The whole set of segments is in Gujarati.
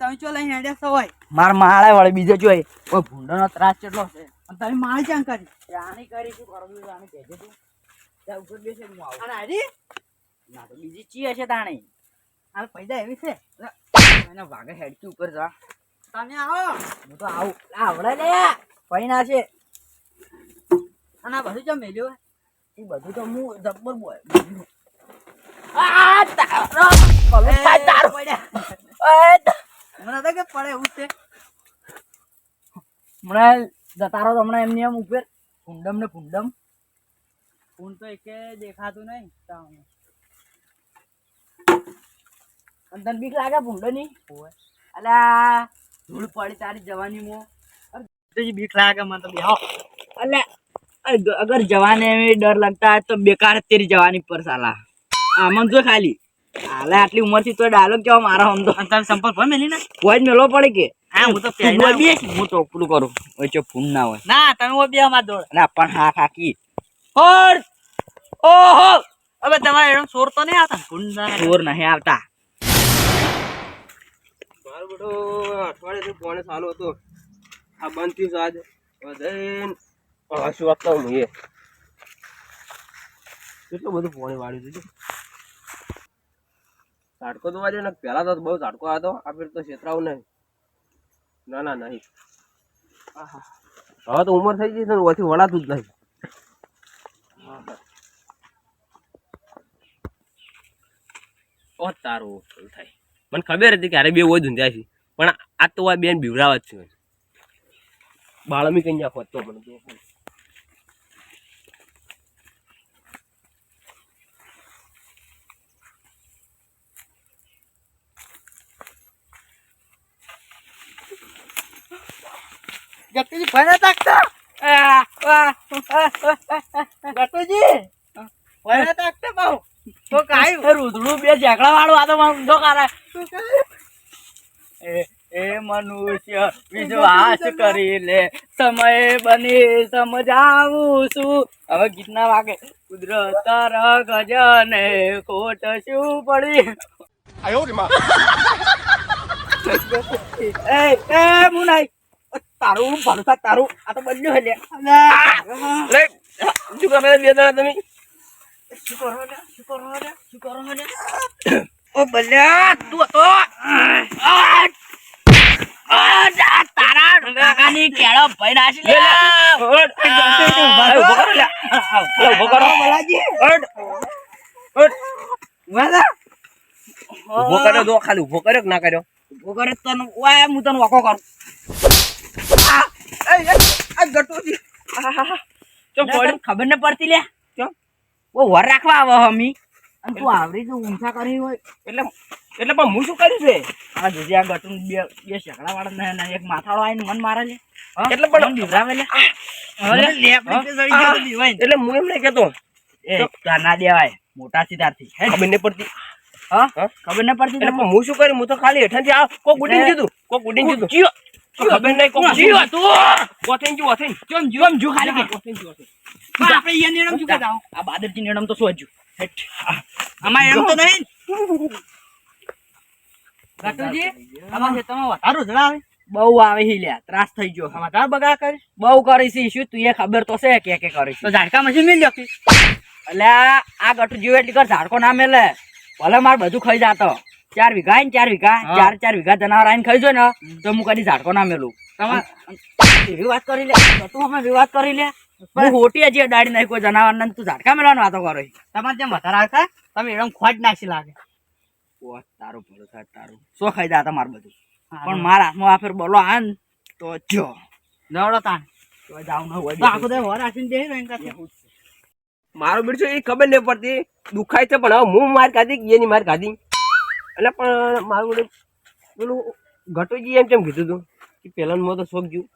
તમે ચો લઈને હેડે સવાય માર માળા વાળે બીજો જોઈ કોઈ ભૂંડોનો ત્રાસ કેટલો છે અને તમે માળ ચાં કરી આની કરી શું કરવું છે? આને કહેજે તું ત્યાં ઉપર બેસે હું આવું અને હારી ના તો બીજી ચી હશે તાણે હાલ પૈસા એવી છે એના વાગે હેડકી ઉપર જા તમે આવો હું તો આવું આવડે લે કઈ ના છે અને આ બધું ચો મેલ્યું એ બધું તો હું જબ્બર બોય આ તારો ભલું થાય તારું. ત- મને તો કે પડે એવું છે. હમણાં જતારો તો હમણાં એમની એમ ઉપર ફૂંડમ ને ફૂંડમ. ફૂંડ તો એકે દેખાતું નહીં અને તને બીક લાગે ફૂંડો નહીં અલ્યા ધૂળ પડી તારી જવાની મો. બીક લાગે મને તો બેહો અલ્યા અગર જવાને ડર લગતા તો બેકાર તેરી જવાની પર સાલા આમાં જો ખાલી? હાલે આટલી ઉંમરથી તો ડાયલોગ કેવા મારા આમ તો? તમે સંપર્ક હોય મેલી ના કોઈ મેલો પડે કે? હા હું તો પહેલા બોલ હું તો પેલું કરું. વચ્ચે ફૂન ના હોય. ના તમે ઓ બે અમાર દોડ ના પણ હા ખાકી ઓર ઓહો! હવે તમારે એમ સોર તો નહીં આવતા? ને? ના સોર નહીં આવતા. મારું બેટો અઠવાડિયેથી ફોને ચાલુ હતો. આ બંધ થયું આજે. વધીને પાછું આપતા હું એ કેટલું બધું ફોને વાળ્યું છે ઝાડકો તો વાળ્યો ને પહેલાં તો બહુ ઝાડકો હતો, આ ફેર તો છેતરાવું નહીં. ના ના, નહીં. હવે તો ઉંમર થઈ ગઈ છે ઓથી વળાતું જ નહીં. ઓ તારું થાય. મને ખબર હતી કે અરે બે હોય ધૂંધ્યા છે, પણ આ તો આ બેન બીવરાવ જ છે. બાળમી કઈ નાખો તો મને. તો. ગતુજી ભલે તાકતા? આ, ગતુજી ભલે તાકતા બાઉ તો કાયું એ રૂધડું બે ઝેકડા વાળું આ તો મને ઊંધો કરે? એ એ મનુષ્ય વિશ્વાસ કરી લે. સમય બની સમજાવું છું. હવે ગીતના વાગે. કુદરત ગજને ખોટ શું પડી? એ એ મુનાઈ. તારું ભરોસા તારું. આ તો બન્યું હે લે. શું કરે બે જણા તમે? શું કરો શું કરો શું કરો ઓ બલ્યા તું તો તારા કાકાની કેળો ભાઈ નાસી લે. ઊભો કરો લે. ઊભો કરો. હટ. હટ. ઊભો કર્યો તો ખાલી ઊભો કર્યો કે ના કર્યો? ઊભો કરે તને ઓય હું તને વાકો કરું. આ ગટુજી. ચમ ખબર ન પડતી લે. કેમ? ઓ વર રાખવા આવો હમી અને તું આવરી જો ઊંચા કરી હોય. એટલે એટલે પણ હું શું કર્યું છે? આ જોજે આ ગટું બે બે શેકડા વાળા ને એક માથાળો આવીને મન મારે છે. એટલે પણ- દીવરાવે લે. તે તો. એટલે હું એમ નહીં કેતો એ ના દેવાય. મોટા સીધાથી હે? ખબર નહીં પડતી. હા? ખબર ન પડતી એટલે હું શું કર્યું? હું તો ખાલી હેઠાથી આ કોક ઉડીને જીધું કોક ઉડીને જતું જીઓ ખબર નહીં કોક જીઓ ઉડીને તું વથેન જ્યું, વથેન. કેમ જીઓ કેમ જો ખાલી કે વથેન જ્યું, વથેન. પણ આપણે ઈ નિયમ શું કહેતા આ બાદરજી નેડમ તો શું હજુ આમાં એમ તો નહીં ગતુજી આમાં છે તમે વધારો જરા બહુ આવે હી લ્યા ત્રાસ થઈ ગયો આ તાર બગા કરે બહુ કરી છે શું તું એ ખબર તો છે કે કે કરી તો ઝાડકા મશીન મિલ જતી એટલે આ ગટુ જીવ એટલી કર ઝાડકો ના મેલે ભલે માર બધું ખાઈ જાતો ચાર વીઘા આઈને ચાર વીઘા. ચાર ચાર વીઘા જનાવર આઈને ખાઈ જો ને. તો હું કદી ઝાડકો ના મેલું. એવી વાત કરી લે. તું અમે એવી વાત કરી લે. હું હોટી હજી દાડી નાખી કોઈ જનાવર ને તું ઝાડકા મેળવાની વાતો કરો તમારે જેમ વધારે આવતા તમે એડમ ખોટ નાખી લાગે. તારું થાય તારું. શું ખાઈ જા તમારું બધું. પણ મારા હાથમાં આ ફેર બોલો આન તો જો. દોડો તાન તો જાવ ન હોય આખો દે વર આસીને બેહી રહ્યો મારો બીડ એ ખબર નહીં પડતી. દુખાય છે પણ હવે હું માર ખાધી એની માર ખાધી એટલે પણ મારું બધું પેલું ઘટુજી એમ કેમ કીધું તું? કે પહેલાં મોં તો શોખ ગયું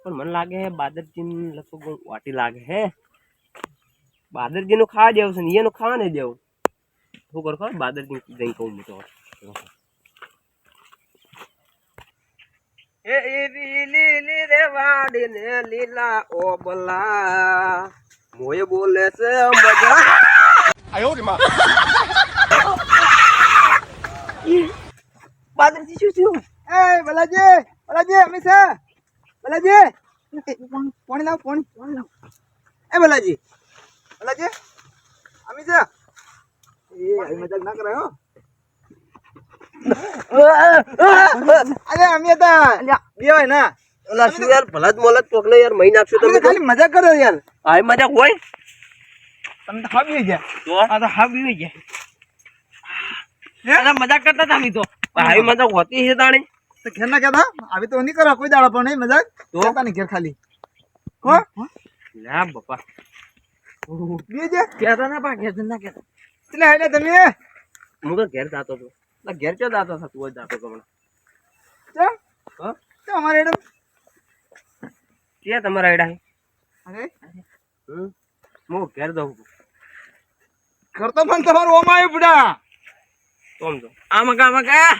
પણ મને લાગે હે બાદરજીને લગભગ વાટી લાગે હે. બાદરજી નું ખાવા દેવું છે ને એનું ખાવા નહીં દેવું. શું કર ખબર? બાદરજી જઈ કહું એ એવી લીલી રે વાડી ને લીલા ઓબલા. મોય બોલે છે મજા. બાદરજી શું થયું? એ બલાજી બલાજી અમિત છે. બલાજી. પાણી લાવ પાણી પાણી લાવ? એ બલાજી. બલાજી અમિત છે. એ મજાક ના કરે હો. અરે અમે હતા બે હોય ના. ઓલા શું યાર ભલા જ મોલા ચોકલે યાર મહી નાખશો અમે તમે ખાલી મજાક કરો યાર. હાય મજાક હોય? તમે તો હાબી ગયા. તો? આ તો હા બીવી ગયા. અરે મજાક કરતા હતા અમે તો. હાય મજાક હોતી છે તાણી. તો ઘેર ના કેતા આવી તો નહીં કરો કોઈ દાડો પણ નહીં મજાક? તો? કહેતા નહીં ઘેર ખાલી. કો ના બાપા. બે જે? કહેતા ના પા ઘેર ના કેતા એટલે હેડે તમે? હું તો ઘેર જાતો હતો. ના ઘેર ચો જાતો હતો તું જ જાતો હમણાં. ચમ હા? તો અમારે હેડે? ક્યાં તમારા આઈડા અરે? હું ઘેર દઉં કરતો પણ તમારું ઓમાય બુડા. તો તો આમાં કા? આમાં. કા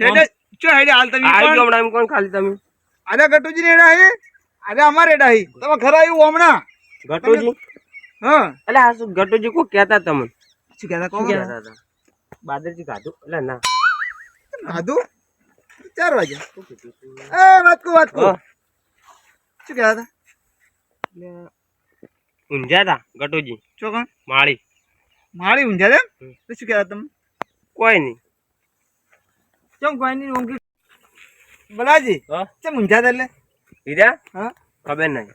હેડે ચો હેડે હાલ તમે. હમણાં કોણ ખાલી તમે? અરે ગટુજી ને હેડા હે? અરે અમારે હેડા હે. તમે ઘર આવ્યું હમણાં? ગટુજી? હા. એટલે આ શું ગટુજી કોઈ કહેતા તમને શું કહેતા કોણ? કહેતા હતા? બાદરજી ખાધું? એટલે ના. ખાધું? ચાર વાગે? એ વાત કો વાત કો શું કહેતા હતા? ઊંઝા હતા ગટુજી. ચોકણ માળી. માળી ઊંઝા છે તો શું કહેતા તમે કોઈ નહીં. ચમ કોઈ નહીં ઊંઘી. બલાજી હા? ચમ ઊંઝા એટલે? હીરા? હા. ખબર નહીં.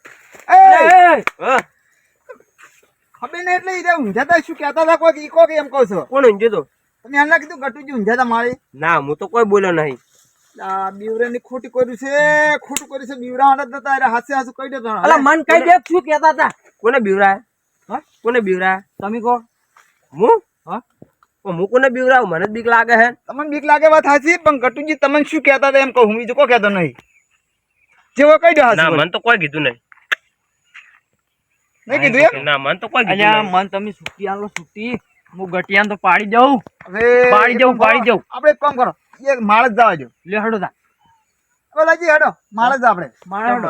ખબર નહીં એટલે ઈ ઊંઝા હતા શું કહેતા હતા કોઈ ઈ કે એમ કહો છો. કોણ ઊંઝું તો? તમે હાલના કીધું ગટુજી ઊંઝા તા મારી. ના હું તો કોઈ બોલ્યો નહીં. બીવરાની ખોટી કર્યું છે ખોટું કર્યું છે બીવરા હાથ નતા અરે હાસે હાસુ કહી દેતો અલા મન કઈ દે શું કહેતા હતા? કોને બીવરાય હા? કોને બીવરાય તમે કહો. હું? હા? હું કોને બીવરાવ મને જ બીક લાગે હે. તમને બીક લાગે વાત હાચી પણ ગટુજી તમને શું કહેતા હતા એમ કહું હું? બીજું કોઈ કહેતો નહીં. જેવો કહી દો ના મને તો કોઈ કીધું નહીં. નહીં કીધું એમ? ના મને તો કોઈ કીધું અલ્યા નહીં. મન તમે છૂટી આલો છૂટી હું ગટિયાન તો પાડી જાઉં અરે પાડી જાઉં, પાડી જાઉં. આપણે એક કામ કરો. એક માળ જ જવા દો. લે હડો તા ઓલાજી હેડો. માળ જ આપણે. મારા હડો.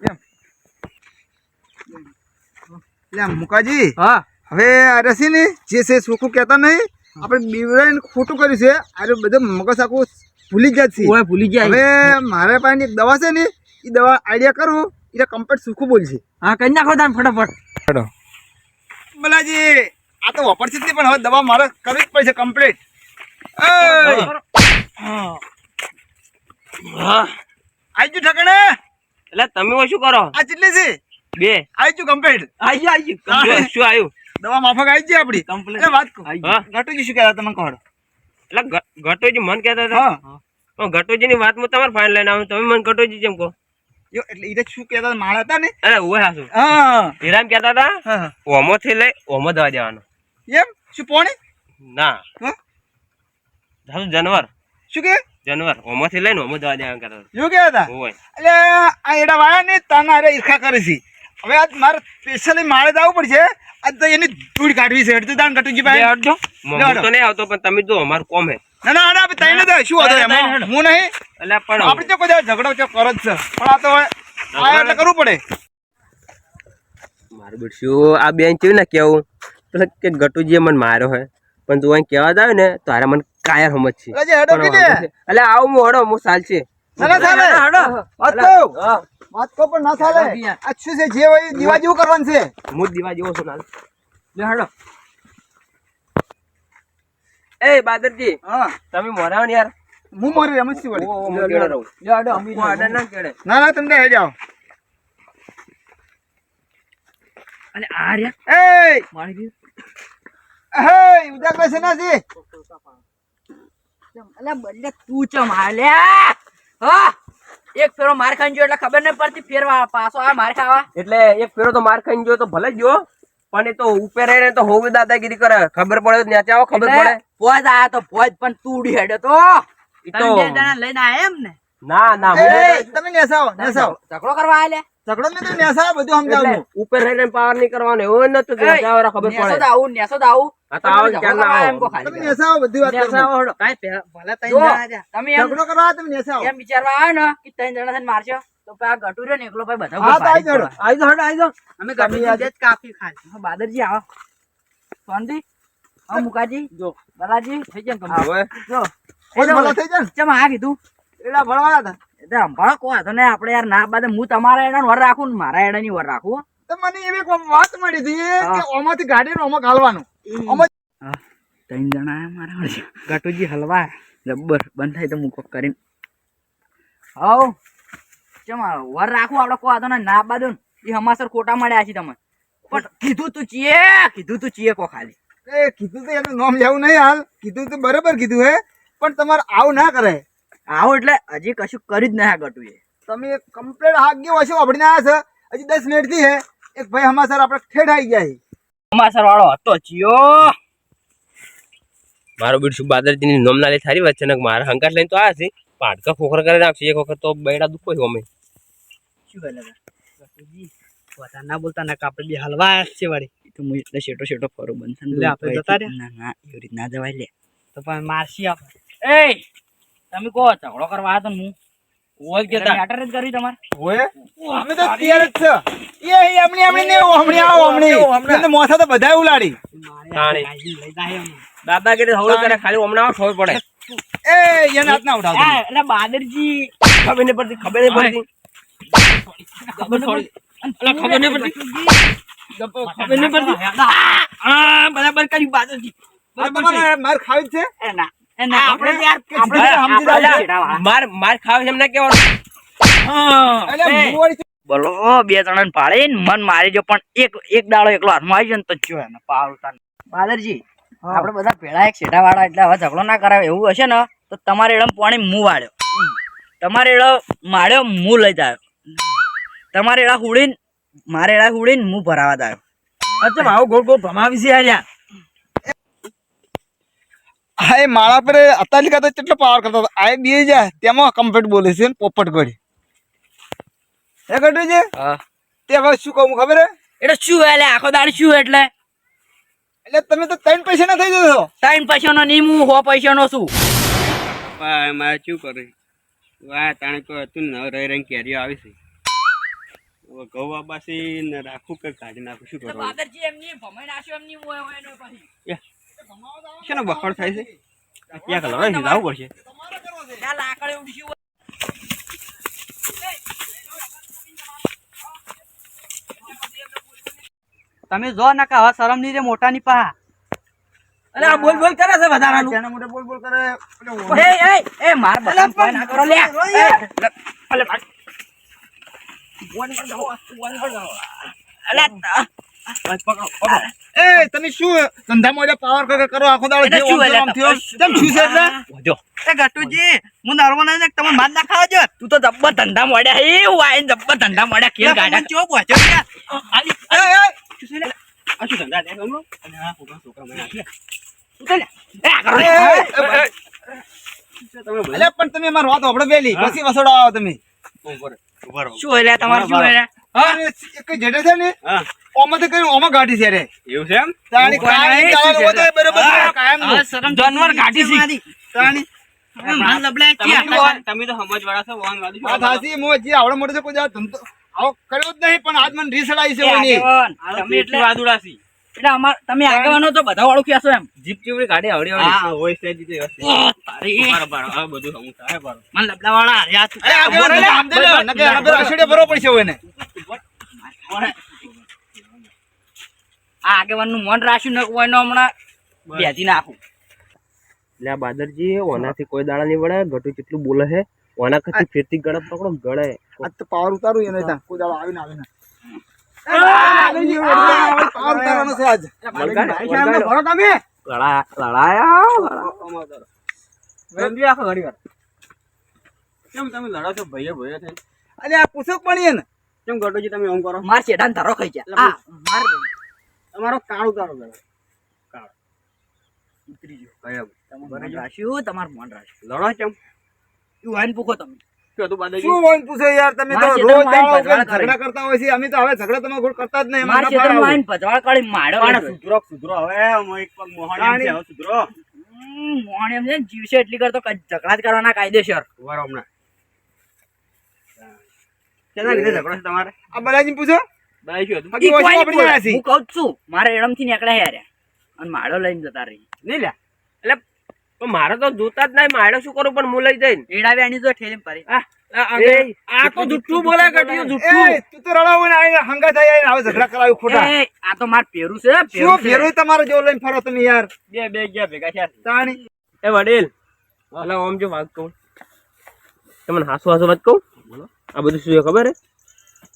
એમ. લે મુકાજી. હા. હવે આ રસી ને જે છે સુખું કહેતા નહીં આપણે બીવરાઈને ખોટું કર્યું છે આ બધું મગજ આખું ભૂલી ગયા છે ઓય ભૂલી ગયા. હવે મારા પાસે એક દવા છે ને એ દવા આઈડિયા કરું એટલે કમ્પ્લીટ સુખું બોલશે. હા કઈ નાખો તાન ફટાફટ. બલાજી આ તો વાપરશે જ નહીં પણ હવે દવા મારે કરવી જ પડશે કમ્પ્લીટ હા આઈ ગયું ઠકણે? એટલે તમે શું કરો? આ કેટલી છે? બે. આઈ ગયું કમ્પ્લીટ આઈ આવી શું શું આવ્યું દવા માફક આવી જ આપડી. વાત ઘટુજી શું કહેતા તમે કહો. એટલે ગ- મન કહેતા હતા? હા. પણ ગટોજીની વાત હું તમારે ફાઇન લઈને આવું તમે મને ગટોજી જેમ કહો? યો એટલે ઈ શું કહેતા માળા હતા ને? અરે ઓય હાસુ. હા. હીરામ કહેતા હતા? હા હા. ઓમો થી લઈ ઓમો દવા દેવાનો. એમ? શું પોણી? ના. હાસુ જનવર. શું કે? જનવર. ઓમો થી લઈને ઓમો દવા દેવાનું કહેતા શું કહેતા હતા? ઓય એટલે આ એડા વાળા ને તાના અરે ઈર્ખા કરે છે. હવે આજ મારે સ્પેશિયલી માળે જવું પડશે. આજ તો એની ધૂળ કાઢવી છે. એટલે દાન કટુજી બે ભાઈ હટજો હું તો નહીં આવતો પણ તમે જો અમારું કોમ હે. ના ના ના આપણે તઈને શું હતો એમાં હું નહીં. એટલે પણ આપણે તો કોઈ ઝઘડો છે કરો જ છે. પણ આ તો આ એટલે કરવું પડે. મારું બેટશું આ બેન કેવું ને કેવું? પેલા કે ગટુજીએ મને માર્યો હે. પણ તું અહીં કહેવા આવે ને તો હારે મને કાયર સમજ છે એટલે જે છે. આવું હું હડો હું સાલ ના ના ચાલે હડો. વાત કહું. પણ ના ચાલે આ. શું છે જે હોય દીવા જેવું કરવાનું છે? હું જ દીવા જેવો છું નાલ લે હડો એ બાદરજી હા. તમે મોરાવો ને યાર. હું મારી રમત છું વળી. હું કેળે રહું. લે હડો અમી ના કેળે. ના ના તમે હે જાઓ અને આ રહ્યા? એ! મારી ગયું હે ઉજાગર છે ના છે? અલે બલ્લે તું ચમ હાલ્યા? હા એક ફેરો માર ખાઈ ગયો એટલે ખબર નહીં પડતી ફેરવા પાછો આ માર ખાવા. એટલે એક ફેરો તો માર ખાઈ ગયો તો ભલે જ ગયો પણ એ તો ઉપર રહીને તો હોવી દાદાગીરી કરે. ખબર પડે ત્યાં આવો ખબર પડે. ફોજ આયા તો ફોજ પણ તૂડી ઉડી હેડે તો. લઈને આયા એમ ને? ના ના તમે નેસાવ નેસાવ ઝઘડો કરવા આલે ઝઘડો ને તમે નેસાવો બધું સમજાવું ઉપર રહીને પાવર નહીં કરવાનો એવો નતો કે ન્યાચે આવો ખબર નેસો પડે. નેસો દાવું હા તો આવો ક્યાં ના આવો. એમ કો ખાલી તમે નેસાવો બધી વાત નેસો હડો. કાંઈ ભલે તઈ જો, જણા તમે ઝઘડો કરવા તમે નેસાવો એમ વિચારવા આવ્યો ને કે ત્રણ જણા થઈને મારશો તો પછી આ ગટુ રહ્યો ને એકલો ભાઈ બધા હા, આઈ આઈ હડો, આઈ. અમે જ ખાલી બાદરજી આવો. શાંતિ હા મુકાજી. જો. બલાજી થઈ ગયા હવે. જો. કોઈ ભલા થઈ જાય ચમ આ કીધું? એડા ભણવાના હતા. એટલે સંભાળો કો હતો ને આપણે યાર ના બાદ હું તમારા એડા વર રાખું ને મારા એડા ની વર રાખું તો મને એવી વાત મળી હતી કે. ઓમાંથી ગાડીને ઓમાં ઘાલવાનું ઓમાં ત્રણ જણા આયા મારા ગાટુજી હલવા. જબ્બર બંધ થાય તો મૂકો કરીને. હવ ચમ વર રાખું? આપણે કો હતો ને ના બાદ એ હમાસર ખોટા મળ્યા છે તમે. પણ કીધું તું ચીએ કીધું તું ચીએ કો ખાલી એ કીધું તો એનું નામ લેવું નહીં હાલ. કીધું તો બરાબર કીધું હે. પણ તમારે આવું ના કરે આવો એટલે હજી કશું કરી જ નહીં આ એ તમે કમ્પ્લેટ હાગ્ય વચ્ચે વાપરીને આવ્યા છે? હજી દસ મિનિટથી હે એક ભાઈ હમાસર આપણે ઠેઠ આવી ગયા છે. હમાસર વાળો હતો ચિયો મારો બીડ શું બાદરજીની નોમના લઈ થારી ને મારા હંકાર લઈને તો આ છે. પાટકા ખોખર કરી નાખશે એક વખત તો બૈડા દુખો છે અમે. શું કરે ના બોલતા ના આપણે બે હલવા છે વાળી. તો હું એટલે શેટો શેટો ફરું બનશે એટલે આપણે જતા રે ના ના એવી રીત ના જવાય લે. તો પણ મારશી આપણે. એ! તમે કહો ઝઘડો કરવા હતો તો હું ઓલ મેટર જ કરી તમારે. ઓએ અમે તો તૈયાર જ છે. એ એ એમની એમની ને હમણી આવો હમણી. એમને મોથા તો બધાય ઉલાડી. દાદા લઈ જાય એમ. દાદાગીરી હવળો કરે ખાલી હમણાં ખબર પડે. એ એને હાથ ના ઉઠાવતો એટલે બાદરજી ખબર નહીં પડતી ખબર નહીં પડતી. ખબર થોડી અલા, ખબર નહીં પડતી. ખબર નહીં પડતી. હા બરાબર કરી બાદરજી. માર ખાવી છે? ના. માર માર ખાવ છે બોલો બે ત્રણ પાડે મન મારી જો પણ એક એક દાડો એકલો હાથમાં આવી જાય ને તો જો એને પાવતા બાદરજી આપણે બધા ભેળા એક છેડા વાળા એટલે હવે ઝઘડો ના કરાવે એવું હશે ને તો તમારે એડમ પાણી મું વાળ્યો. તમારે એડો માળ્યો મું લઈ જાય તમારે એડા હુડીને મારે એડા હુડીને મું ભરાવા દાયો અચ્છા આવું ગોળ ગોળ ભમાવી છે યાર હા એ માળા પર અત્યારે કરતા કેટલો પાવર કરતો હતો. આ બે જાય તેમાં કમ્પ્લીટ બોલે છે પોપટ ગળી. એ ગટુ છે તે હવે શું કહું ખબર હે? એટલે શું એટલે આખો દાડ શું એટલે? એટલે તમે તો ત્રણ પૈસા ના થઈ જશો. ત્રણ પૈસાનો નહીં હું હો પૈસાનો છું. પણ મારે શું કરે વાહ તાણે કોઈ હતું ને હવે રહી રહીને કેરીઓ આવી છે. હવે ઘઉં રાખું કે કાઢી નાખું? શું કરવાનું? એમની ભમાઈ નાખ્યો એમની હોય હોય પછી. શેનો બખડ થાય છે ક્યાં કલર છે જવું પડશે. તમે જો ના કે હવે શરમની રે મોટા ની પા અરે આ બોલ બોલ કરે છે વધારાનું તેના મોઢે બોલ બોલ કરે એ એ એ માર બધાને ના કરો લે અલે. બોન પર જાઓ, બોન પર જાઓ. અલે, એ તમે શું ધંધા મોઢે પાવર કરે કરો આખો દાડો જે ઓમ થયો તેમ શું છે એટલે? વધ્યો એ ગટુજી હું નર્મદા ને તમને માર ના ખાવા તું તો જબ્બર ધંધા મળ્યા એ વાઈન જબ્બર ધંધા મળ્યા કેમ ગાડા? ચો પહોંચ્યો આલી, એ, એ, આ શું ધંધા છે? ગમનો અને આ છોકરા છોકરા મને આપી ઉતર એ, કરો. એ, લે. એ, એ, એ. તમે બધા અલ્યા પણ તમે અમારી વાત હોભળો પેલી. પછી વસોડો આવો તમે. શું એટલે? તમારે શું એટલે? એક જેઠે છે ને હા. ઓમાં તો કઈ ઓમાં ગાડી છે રે. એવું છે એમ? તાણી કાયમ નહીં, ચાલવાનું શું છે. હોય તો એ બરોબર કાયમ શરમ જાનવર કાઢી છે તાણી. તમે ક્યાં તો- સમજવાળા છો. મોં જે આવડો મોટો છે કોઈ દાડો ધંધો આવો કર્યો જ નહીં પણ આજ મને છે ઓની. તમે તો એટલે વાદુડાસી એટલે અમાર તમે આગેવાનો તો બધા વાળું કહેશો એમ. જીપ ચીવડી ગાડી આવડી હા હોય છે જીતે બરાબર બરાબર બધું સમજ બરાબર મને લબડા વાળા યાર આગેવાન આમ દે પડશે. આ આગેવાન મન રાખ્યું ને હમણાં નાખું. એટલે આ બાદરજી ઓનાથી કોઈ દાડા નહીં વળે બોલે છે ઓના કથી ગળે પકડો ગળે તો પાવર ઉતારું એને ત્યાં. કોઈ દાડો આવીને. આવી પૂછો. કેમ ગટુજી તમે ઓમ કરો? માર શેઠાને તારો ખાઈ ગયા આ માર તમારો કાળો કાળો કરો કાળ. ઉતરી ગયો. કયા તમારું રાખ્યું? તમારું મન રાખ્યું. લડો કેમ? તું આઈને પૂછો તમે? શું હતું બાદરજી શું હોય ને પૂછે યાર? તમે તો રોજ ક્ષેત્રમાં દાડો આવીને ઝઘડા કરતા હોય છે. અમે તો હવે ઝઘડા તમે ગોળ કરતા જ નહીં. માર અમારે ના ક્ષેત્રમાં ફાવે. આઈને ભજવાળ કાઢી માર્યો પણ એટલે. સુધરો સુધરો. હવે એક પગ મોહાણી છે. સુધરો. હમ, એમ છે જીવશે એટલી કરતો કઈ ઝઘડા જ કરવાના કાયદેસર. ઊભા હમણાં. કેના લીધે ઝઘડો છે તમારે? આ બલાજીને પૂછો. બાઈ શું હતું? બાકી કોઈ ઓછું નહીં આપણે બોલે. આવ્યા છીએ. હું કહું છું મારે એડમથી નીકળ્યા યાર અને માળો લઈને જતા રહી. નહીં લ્યા. એટલે તો મારે તો જોતા જ નહીં માળો શું કરું પણ હું લઈ જઈને? એડાવે આની જો ઠેલીને પાડી. આ, આ, આ, એ, આ તો જુઠ્ઠું બોલે ગટિયું જુઠ્ઠું. તું તો રડાવું ને આવીને હંગા થઈ આવીને આવા ઝઘડા કરાવી ખોટા. આ તો માર પેરું છે શું પેરું તમારે જો લઈને ફરો તમે યાર? બે બે ગયા ભેગા થયા. તાણી. એ વડીલ આમ જો વાત કહું તમને હાસુ હાસુ વાત કહું? આ બધું શું છે ખબર હે?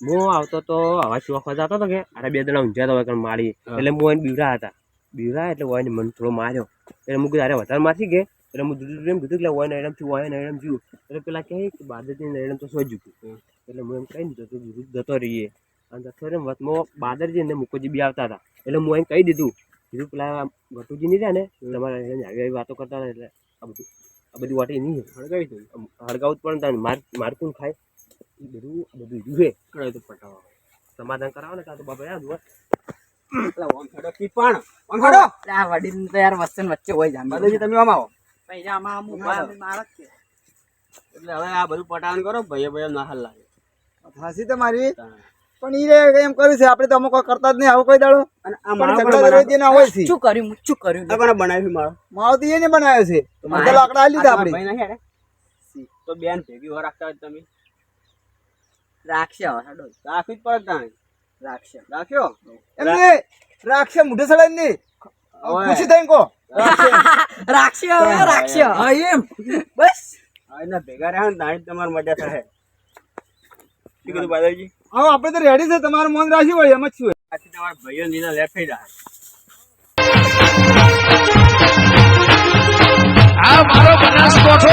હું આવતો તો હવા ચોખવા જતો હતો કે અરે બે જણા ઊંઝા હતા મારી. એટલે હું એને બીવરા હતા. બીવરા એટલે હોય મને થોડો માર્યો. એટલે હું કીધું અરે વધારે મારથી કે? એટલે હું દૂધ એમ કીધું કે ઓય એડમ થયું ને એડમ થયું. એટલે પેલા કહે કે બાદરજી એડમ તો ગયું એટલે હું એમ કહી દીધું તો જતો રહીએ. અને જતો રહે વચમાં બાદરજી ને મુકોજી બી આવતા હતા. એટલે હું એને કહી દીધું કીધું પેલા ગટુજી નહીં રહ્યા ને તમારે આવી આવી વાતો કરતા હતા એટલે આ બધું આ બધી વાટી નહીં હળગાવી દઉં હળગાવું પણ માર મારકું ખાય. એ બધું બધું જુએ કરાય તો પટાવો સમાધાન કરાવો ને કાં તો બાબા યાદ હોય. એટલે ઓમ ખડો કી પણ ઓમ ખડો આ વડીલ તો યાર વચ્ચે વચ્ચે હોય જામી. બાલાજી તમે આમ આવો. પૈસા આમાં આમ ઊભા મારક છે. એટલે હવે આ બધું પટાવન કરો ભાઈ ભાઈ ના હાલ લાગે. હાસી તમારી પણ ઈ રે એમ કર્યું છે આપણે તો અમુક કરતા જ નહીં આવું કોઈ દાડો. અને આ પણ મારો ઝઘડા દરરોજ ના હોય છે. શું? કર્યું શું કર્યું? આ કોને બનાવ્યું મારો માવો તો એને બનાવ્યો છે. મને તો લાકડા આલી લીધા આપણે. ભાઈ નહીં હેડે તો બેન ભેગી હો રાખતા હોય તમે. રાખશે હવે હેડો. રાખવી જ પડે તાણે. રાખશે રાખ્યો? એમને રાખશે મોઢે સડાઈ નહીં. ઓય. થઈને કહો. રાખશે હવે રાખશે હા એમ. બસ. એના ભેગા રહ્યા ને તાણે જ મજા થાય શું કીધું બાદલજી? હા આપણે તો રેડી છે. તમારું મન રાખ્યું હોય એમ જ છું. આથી તમારા ભાઈઓ નીના લેફ્ટ થઈ જાય આ મારો બનાસકોઠો